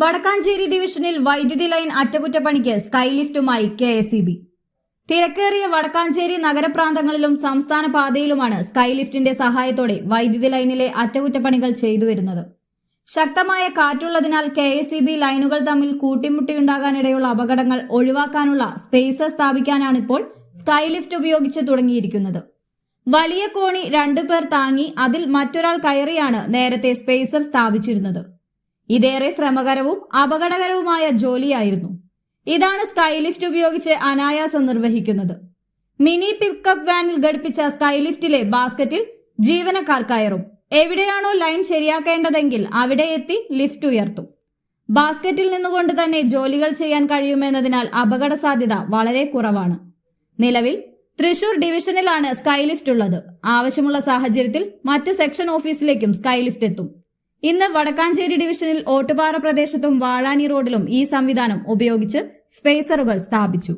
വടക്കാഞ്ചേരി ഡിവിഷനിൽ വൈദ്യുതി ലൈൻ അറ്റകുറ്റപ്പണിക്ക് സ്കൈലിഫ്റ്റുമായി കെ എസ് ഇ ബി. തിരക്കേറിയ വടക്കാഞ്ചേരി നഗരപ്രാന്തങ്ങളിലും സംസ്ഥാന പാതയിലുമാണ് സ്കൈലിഫ്റ്റിന്റെ സഹായത്തോടെ വൈദ്യുതി ലൈനിലെ അറ്റകുറ്റപ്പണികൾ ചെയ്തു വരുന്നത്. ശക്തമായ കാറ്റുള്ളതിനാൽ കെ എസ് ഇ ബി ലൈനുകൾ തമ്മിൽ കൂട്ടിമുട്ടിയുണ്ടാകാനിടയുള്ള അപകടങ്ങൾ ഒഴിവാക്കാനുള്ള സ്പേസ് സ്ഥാപിക്കാനാണിപ്പോൾ സ്കൈലിഫ്റ്റ് ഉപയോഗിച്ച് തുടങ്ങിയിരിക്കുന്നത്. വലിയ കോണി രണ്ടുപേർ താങ്ങി അതിൽ മറ്റൊരാൾ കയറിയാണ് നേരത്തെ സ്പേസർ സ്ഥാപിച്ചിരുന്നത്. ഇതേറെ ശ്രമകരവും അപകടകരവുമായ ജോലിയായിരുന്നു. ഇതാണ് സ്കൈലിഫ്റ്റ് ഉപയോഗിച്ച് അനായാസം നിർവഹിക്കുന്നത്. മിനി പിക്കപ്പ് വാനിൽ ഘടിപ്പിച്ച സ്കൈലിഫ്റ്റിലെ ബാസ്ക്കറ്റിൽ ജീവനക്കാർ കയറും. എവിടെയാണോ ലൈൻ ശരിയാക്കേണ്ടതെങ്കിൽ അവിടെ എത്തി ലിഫ്റ്റ് ഉയർത്തും. ബാസ്ക്കറ്റിൽ നിന്നുകൊണ്ട് തന്നെ ജോലികൾ ചെയ്യാൻ കഴിയുമെന്നതിനാൽ അപകട സാധ്യത വളരെ കുറവാണ്. നിലവിൽ തൃശൂർ ഡിവിഷനിലാണ് സ്കൈലിഫ്റ്റ് ഉള്ളത്. ആവശ്യമുള്ള സാഹചര്യത്തിൽ മറ്റ് സെക്ഷൻ ഓഫീസിലേക്കും സ്കൈലിഫ്റ്റ് എത്തും. ഇന്ന് വടക്കാഞ്ചേരി ഡിവിഷനിൽ ഓട്ടുപാറ പ്രദേശത്തും വാഴാനി റോഡിലും ഈ സംവിധാനം ഉപയോഗിച്ച് സ്പേസറുകൾ സ്ഥാപിച്ചു.